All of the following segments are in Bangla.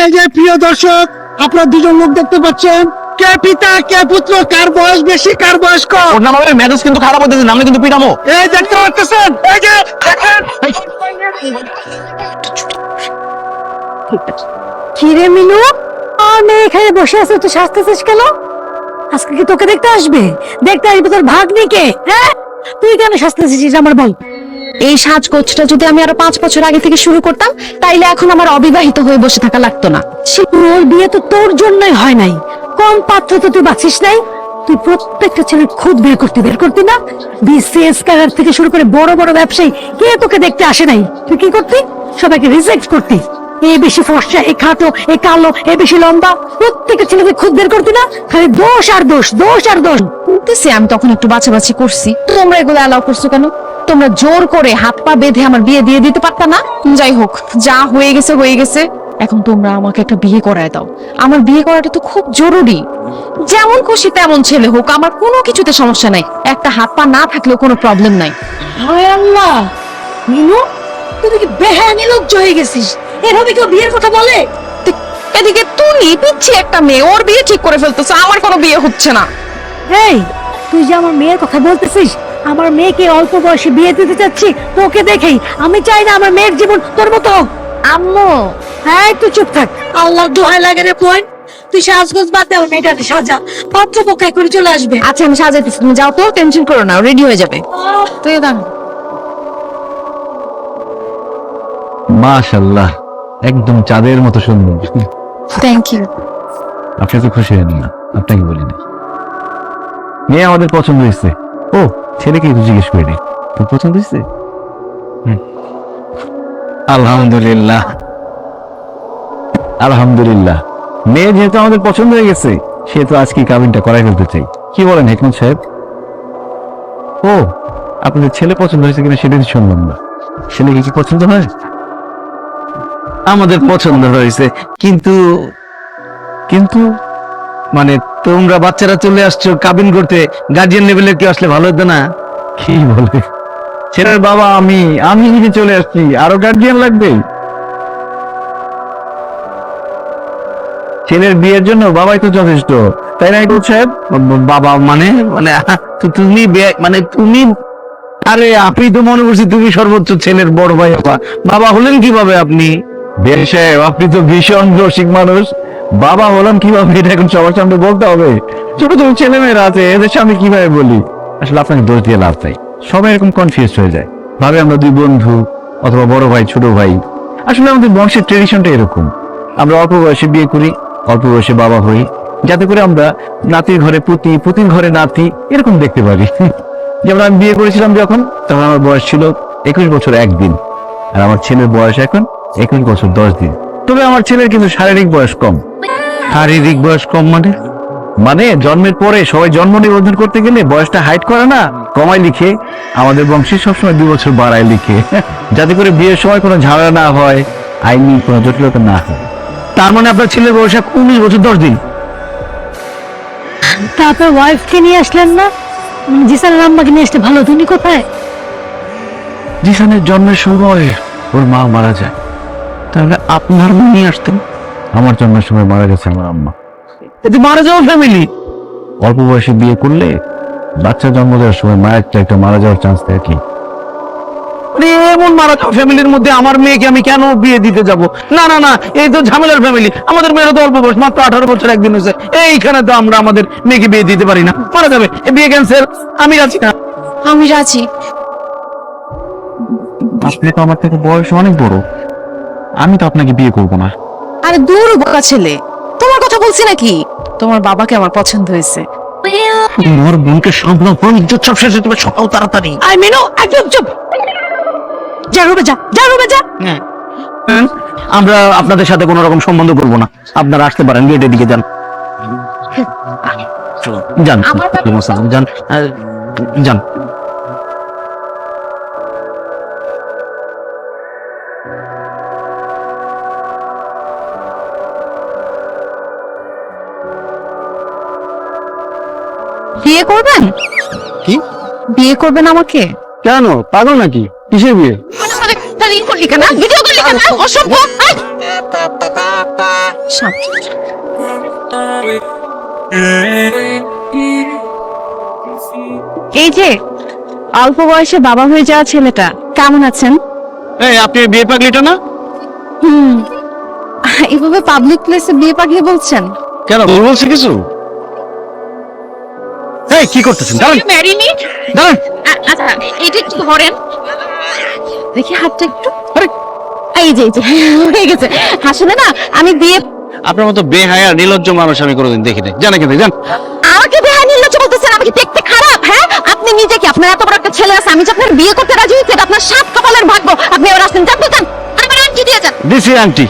এই যে প্রিয় দর্শক আপনারা দুজন লোক দেখতে পাচ্ছেন। কে পিতা কে পুত্র কার বয়স বেশি কার বয়স কম? ওর নাম হবে মেজাজ কিন্তু খারাপ হতেছে নামলে কিন্তু পিটামো এই দেখতে পাচ্ছেন এই যে দেখেন। কিরে মিনু আমি এখানে বসে আছি তুই সাজতেছিস কেন? আজকে কি তোকে দেখতে আসবে? দেখতে আসবে তোর ভাগ্নিকে হ্যাঁ? তুই কেন সাজতেছিস আমার বল। এই সাজগোজটা যদি আমি আরও পাঁচ বছর আগে থেকে শুরু করতাম তাইলে এখন আমার অবিবাহিত হয়ে বসে থাকা লাগতো না। সে তোর বিয়ে তো তোর জন্যই হয় নাই। কম পাত্র তো তুই বাঁচিস নাই। তুই প্রত্যেকটা খুদ বের করতে বের করতি না। বিসিএস ক্যাডার থেকে শুরু করে বড় বড় ব্যবসায়ী কে তোকে দেখতে আসে নাই? তুই কি করতি? সবাইকে রিজেক্ট করতি। এ বেশি ফর্সা এ খাটো এ কালো এ বেশি লম্বা। প্রত্যেকটা ছেলেকে খুদ বের করতি না। খালি দোষ আর দোষ দোষ আর দোষ। বলতেছি আমি তখন একটু বাছাবাছি করছি। তোমরা এগুলো অ্যালাউ করছ কেন? তোমরা জোর করে হাত পা বেঁধে আমার বিয়ে দিয়ে দিতে পারতা না? যাই হোক, যা হয়ে গেছে হয়ে গেছে। এখন তোমরা আমাকে একটা বিয়ে করায় দাও। আমার বিয়ে করাটা তো খুব জরুরি। যেমন খুশি তেমন ছেলে হোক, আমার কোনো কিছুতে সমস্যা নাই। একটা হাত পা না থাকলেও কোনো প্রবলেম নাই। হায় আল্লাহ! মিনু, তুই কি বেহায়া নির্লজ্জ হয়ে গেছিস। এভাবে কেউ বিয়ের কথা বলে? এদিকে তুই পিচ্ছি একটা মেয়ে, ওর বিয়ে ঠিক করে ফেলতেছে, আমার কোনো বিয়ে হচ্ছে না। এই, তুই যে আমার মেয়ের কথা বলতেছিস আমার মেয়েকে অল্প বয়সে বিয়ে দিতে চাচ্ছি তোকে দেখেই। আমি চাই না আমার মেয়ের জীবন তোর মতো হোক। আম্মু। হ্যাঁ একটু চুপ থাক। আল্লাহ দোহাই লাগে রে বোন। তুই সাজগোজ বাদ দে আমার মেয়েটাকে সাজা। পাত্র পক্ষায় করে চলে আসবে। আচ্ছা আমি সাজাইতেছি। তুমি যাও তো টেনশন করো না রেডি হয়ে যাবে। তুই দাঁড়া। মাশাল্লাহ একদম চাঁদের মতো সুন্দর। থ্যাংক ইউ আপনি তো খুশি হন না আপনাকে বলিনি মেয়ে আমাদের পছন্দ হয়েছে। ও ছেলেকে একটু জিজ্ঞেস করে নি। তোর পছন্দ হয়েছে? আলহামদুলিল্লাহ। আলহামদুলিল্লাহ। মেয়ে যেহেতু আমাদের পছন্দ হয়ে গেছে, সেহেতু আজকে কাবিনটা করাই ফেলতে চাই। কি বলেন হেকমত সাহেব? ও, আপনাদের ছেলে পছন্দ হয়েছে কিনা সেটা শুনলাম না। ছেলে কি পছন্দ হয়? আমাদের পছন্দ হয়েছে, কিন্তু কিন্তু মানে তোমরা বাচ্চারা চলে আসছো কাবিন করতে গার্জিয়ান লেভেলের কি আসলে ভালো হতো না। কি বলে? ছেলের বাবা আমি আমি নিজে চলে আসছি। আরও গার্জিয়ান লাগবে? ছেলের বিয়ের জন্য বাবাই তো যথেষ্ট। তাই না সাহেব? বাবা মানে মানে তুমি মানে তুমি আরে আপনি তো মনে করছি তুমি সর্বোচ্চ ছেলের বড় ভাই বাবা বাবা হলেন কীভাবে আপনি? বেশ সাহেব আপনি তো ভীষণ রসিক মানুষ। বাবা হলাম কীভাবে? এটা এখন সবার সামনে বলতে হবে। ছোট ছোট ছেলে মেয়েরা আছে, এদের সামনে কীভাবে বলি? আসলে আপনাকে দোষ দিয়ে লাভ তাই সবাই এরকম কনফিউজ হয়ে যায়। ভাবে আমরা দুই বন্ধু অথবা বড় ভাই, ছোট ভাই। আসলে আমাদের বংশের ট্রেডিশনটা এরকম। আমরা অল্প বয়সে বিয়ে করি, অল্প বয়সে বাবা হই। যাতে করে আমরা নাতির ঘরে পুতি, পুতির ঘরে নাতি, এরকম দেখতে পারি। যেমন আমি বিয়ে করেছিলাম যখন, তখন আমার বয়স ছিল একুশ বছর একদিন। আর আমার ছেলের বয়স এখন একুশ বছর দশ দিন। তবে আমার ছেলের কিন্তু শারীরিক বয়স কম। শারীরিক বয়স কম মানে? মানে জন্মের পরে সবাই জন্ম নিবন্ধন করতে গেলে বয়সটা হাইট করে না কমায় লিখে। আমাদের বংশে সবসময় দুই বছর বাড়ায় লিখে। যাতে করে বিয়ের সময় কোনো ঝামেলা না হয় আইনি কোনো জটিলতা না হয়। তার মানে আপনার ছেলের বয়স এখন উনিশ বছর দশ দিন। তারপর ওয়াইফকে নিয়ে আসলেন না? জিসানের আম্মাকে নিয়ে আসতে ভালো তুমি কোথায়? জিসানের জন্মের সময় ওর মা মারা যায়। তাহলে আপনার মা নিয়ে আসতেন। আমার জন্মের সময় মারা গেছে আমার আম্মা। এতে মারা যাওয়ার ফ্যামিলি অল্প বয়সে বিয়ে করলে বাচ্চা জন্ম দেওয়ার সময় মায়ের একটা একটা মারা যাওয়ার চান্স থাকে কি? এমন মারা যাওয়া ফ্যামিলির মধ্যে আমার মেয়েকে আমি কেন বিয়ে দিতে যাব? না না না এই তো ঝামেলার ফ্যামিলি আমাদের মেয়েরা তো অল্প বয়স মাত্র আঠারো বছর একদিন হয়েছে। এইখানে তো আমরা আমাদের মেয়েকে বিয়ে দিতে পারি না। মারা যাবে। বিয়ে ক্যান্সেল আমি আছি না। আমি রাজি। আপনি তো আমার থেকে বয়স অনেক বড়। আমি তো আপনাকে বিয়ে করব না। আরে দূর বোকা ছেলে। তোমার কথা বলছি নাকি? তোমার বাবাকে আমার পছন্দ হয়েছে। তোমার বোনকে সামলাও কোন ইজ্জত সব শেষে তুমি সকাল তাড়াতাড়ি। আই মেনু একদম চুপ। যা রুমে যা যা রুমে যা। আমরা আপনাদের সাথে কোনো রকম সম্বন্ধ করব না। আপনারা আসতে পারেন গেটের দিকে যান। যান যান। যান। বিয়ে করবেন? কি? বিয়ে করবেন আমাকে? কেন? পাগল নাকি? কিসের বিয়ে? এই যে অল্প বয়সে বাবা হয়ে যাওয়া ছেলেটা কেমন আছেন? এই আপনি বিয়ে পাগলিটা না? হুম। এভাবে পাবলিক প্লেসে বিয়ে পাগলি বলছেন? কেন বলছি কিছু? এই কি করতেছেন? দাঁড়ান। ম্যারিনি দাঁড়ান। আচ্ছা এটা একটু ধরেন। দেখি হাতটা একটু। আরে। এই যে এই যে হয়ে গেছে। আসলে না আমি বিয়ে আপনার মতো বেহায়া নির্লজ্জ মানুষ আমি কোনোদিন দেখি নাই। জানা কিন্তু জান আমাকে বেহায় নির্লজ্জ বলতেছেন আমি কি দেখতে খারাপ হ্যাঁ? আপনি নিজে কি আপনার এত বড় একটা ছেলে আছে আমি যে আপনার বিয়ে করতে রাজি হয়েছি এটা আপনার সাত কপালের ভাগ্য। আপনি এবার আসেন জানতে চান আমার আন্টি দিয়ে যান। দিছি আন্টি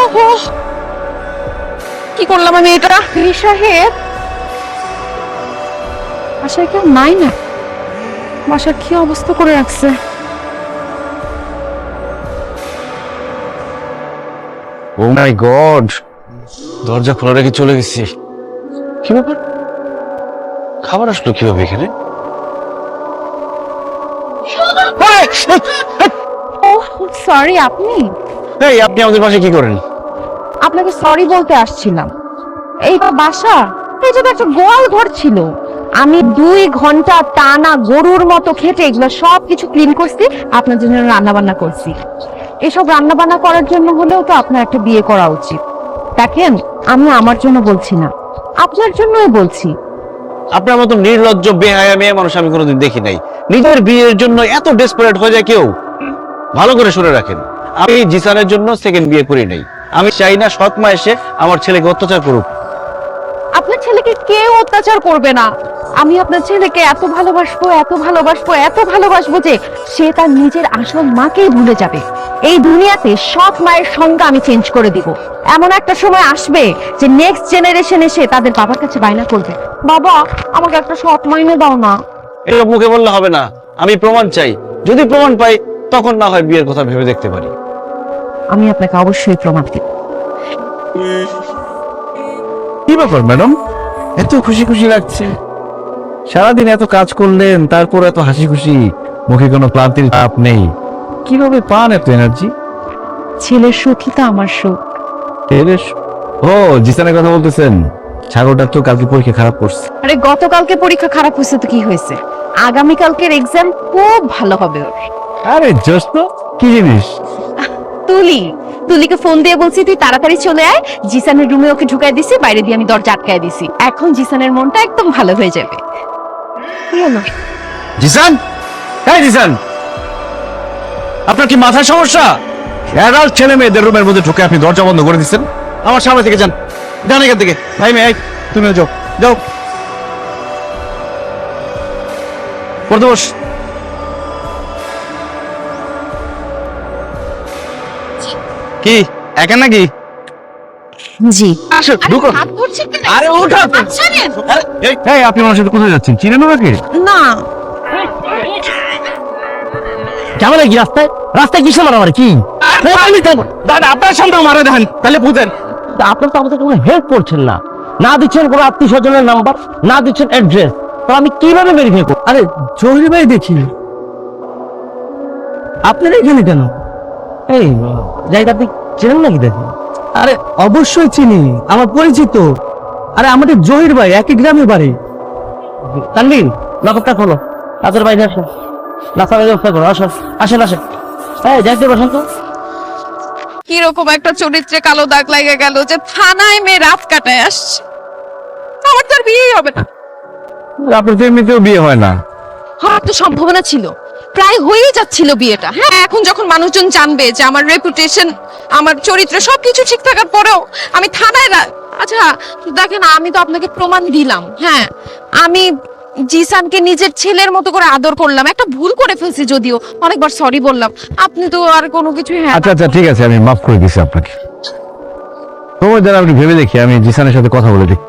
ওহো। কি করলাম আমি এটা? রি সাহেব বাসায় কেউ নাই না? বাসার কি অবস্থা করে রাখছে? Oh my God. দরজা খোলা রেখে চলে গেছি। কি ব্যাপার? খাবার আসলো কীভাবে এখানে? ও সরি আপনি? এই আপনি আমাদের পাশে কি করেন? আপনাকে সরি বলতে আসছিলাম। এই বাসা এটা তো একটা গোয়াল ঘর ছিল। আমি দুই ঘণ্টা টানা গরুর মতো খেটে এগুলো সব কিছু ক্লিন করছি আপনার জন্য রান্না বান্না করছি। এসব রান্না বান্না করার জন্য হলেও তো আপনার একটা বিয়ে করা উচিত। দেখেন আমি আমার জন্য বলছি না আপনার জন্যই বলছি। আপনার মতো নির্লজ্জ বেহায়া মেয়ে মানুষ আমি কোনোদিন দেখি নাই। নিজের বিয়ের জন্য এত ডেসপারেট হয়ে যায় কেউ? ভালো করে শুনে রাখেন। আমি জিসানের জন্য সেকেন্ড বিয়ে করি নাই। আমি চাই না সৎ মা এসে আমার ছেলেকে অত্যাচার করুক। আপনার ছেলেকে কেউ অত্যাচার করবে না। আমি আপনার ছেলেকে এত ভালোবাসবো এত ভালোবাসবো এত ভালোবাসবো যে সে তার নিজের আসল মাকেই ভুলে যাবে। এই দুনিয়াতে সব মায়ের সংজ্ঞা আমি চেঞ্জ করে দিব। এমন একটা সময় আসবে যে নেক্সট জেনারেশন এসে তাদের বাবার কাছে বায়না করবে। বাবা আমাকে একটা সৎ মাইনে দাও না। এরকম মুখে বললে হবে না। আমি প্রমাণ চাই। যদি প্রমাণ পাই তখন না হয় বিয়ের কথা ভেবে দেখতে পারি। আমি আপনাকে অবশ্যই প্রমাণ দিব। কি ব্যাপার ম্যাডাম? এত খুশি খুশি লাগছে। সারাদিন এত কাজ করলেন তারপর এত হাসি খুশি মুখে কোনো ক্লান্তির চাপ নেই। কীভাবে পান এত এনার্জি ছেলের সুখই তো আমার সুখ। ও জিসানের কথা বলতেছেন। তো কালকে পরীক্ষা খারাপ করছে। আরে গতকালকে পরীক্ষা খারাপ হয়েছে তো কি হয়েছে? আগামীকালকের এক্সাম খুব ভালো হবে ওর। আরে জোস্ত কি জিনিস? তুলি তুলিকে ফোন দিয়ে বলছি তুই তাড়াতাড়ি চলে আয়। জিসানের রুমে ওকে ঢুকাই দিছি বাইরে দিয়ে আমি দরজা আটকায় দিছি। এখন জিসানের মনটা একদম ভালো হয়ে যাবে। কি হলো? জিসান? এই জিসান! আপনার কি মাথায় সমস্যা? অ্যাডাল্ট ছেলে মেয়েদের রুমের মধ্যে ঢুকে আপনি দরজা বন্ধ করে দিচ্ছেন? আমার সামনে থেকে যান। যান এখান থেকে। ভাই মেয়ে তুমি যাও। যাও। পড়তে বস কি? একা নাকি? জি। আসো ঢুকো। আরে ওঠো। আরে, এই, এই আপনি আমার সাথে কোথায় যাচ্ছেন? চিনেন ওনাকে? না। রাস্তায়? রাস্তায় কিসে মারামারি কি? দাদা আপনার সামনে মারা দেন। তাহলে বুঝেন। আপনার তো আমাদের কোনো হেল্প করছেন না। না দিচ্ছেন কোনো আত্মীয় স্বজনের নাম্বার না দিচ্ছেন অ্যাড্রেস তো আমি কীভাবে ভেরিফাই করব? আরে জহির ভাই দেখি। আপনারা এখানে কেন? এই জায়গা আপনি চেনেন নাকি দেখেন আরে অবশ্যই চিনি আমার পরিচিত। আরে আমাদের জহির ভাই একই গ্রামে বাড়ি। তানবিন লকপটা খোলো। রাতের বাইরে আসো। নাস্তার ব্যবস্থা করো আসো। আসেন আসেন। হ্যাঁ যাইতে বসেন তো। কীরকম একটা চরিত্রে কালো দাগ লাগে গেল যে থানায় মেয়ে রাত কাটায় আসছে। আমার তো আর বিয়েই হবে না। আপনার তো এমনিতেও বিয়ে হয় না। হওয়ার তো সম্ভাবনা ছিল। প্রায় হয়েই যাচ্ছিল বিয়েটা। হ্যাঁ এখন যখন মানুষজন জানবে যে আমার রেপুটেশন আমার চরিত্র সবকিছু ঠিক থাকার পরেও আমি থানায় আচ্ছা দেখেন, আমি তো আপনাকে প্রমাণ দিলাম। হ্যাঁ আমি জিসানকে নিজের ছেলের মতো করে আদর করলাম। একটা ভুল করে ফেলছি যদিও। অনেকবার সরি বললাম। আপনি তো আর কোনো কিছু হ্যাঁ আচ্ছা আচ্ছা ঠিক আছে, আমি মাফ করে দিচ্ছি আপনাকে। সময় দ্বারা আপনি ভেবে দেখি, আমি জিসানের সাথে কথা বলে দেখি।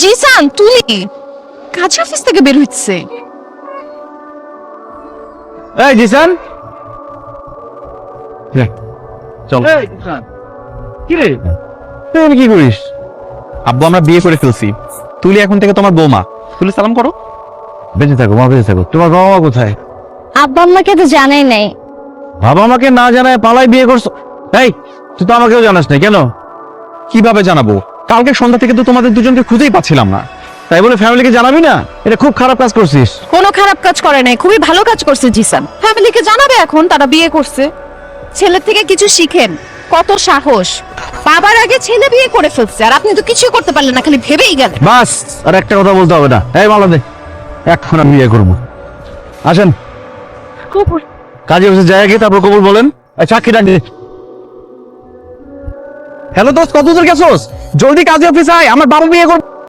জিসান তুই কাজ অফিস থেকে বের হচ্ছে এই জিসান। চল। কি রে? তুই কি করিস? আব্বু আমরা বিয়ে করে ফেলছি। তুলি এখন থেকে তোমার বৌমা। তুলি সালাম করো। বেঁচে থাকো মা বেঁচে থাকো। তোমার বাবা মা কোথায়? আব্বা আম্মাকে তো জানাই নাই। বাবা আমাকে না জানায় পালাই বিয়ে করছ? এই তুই তো আমাকেও জানাস না কেন? কীভাবে জানাব? কালকে সন্ধ্যা থেকে তো তোমাদের দুজনকে খুঁজেই পাচ্ছিলাম না। তাই বলে ফ্যামিলিকে জানাবি না? এটা খুব খারাপ কাজ করছিস। কোনো খারাপ কাজ করে নাই খুবই ভালো কাজ করছে জিসান। ফ্যামিলিকে জানাবে এখন তারা বিয়ে করছে। ছেলের থেকে কিছু শিখেন কত সাহস। বাবার আগে ছেলে বিয়ে করে ফেলছে আর আপনি তো কিছুই করতে পারলেন না খালি ভেবেই গেলেন। বাস আর একটা কথা বলতে হবে না। এই মালা দে এখন আমি বিয়ে করব। আসেন। কাজে অফিসে যায় গিয়ে তারপর কবুল বলেন। এই সাক্ষী ডাকি হ্যালো দোস্ত কত দূর গেছোস? জলদি কাজে অফিস আয় আমার বাবু বিয়ে করবে।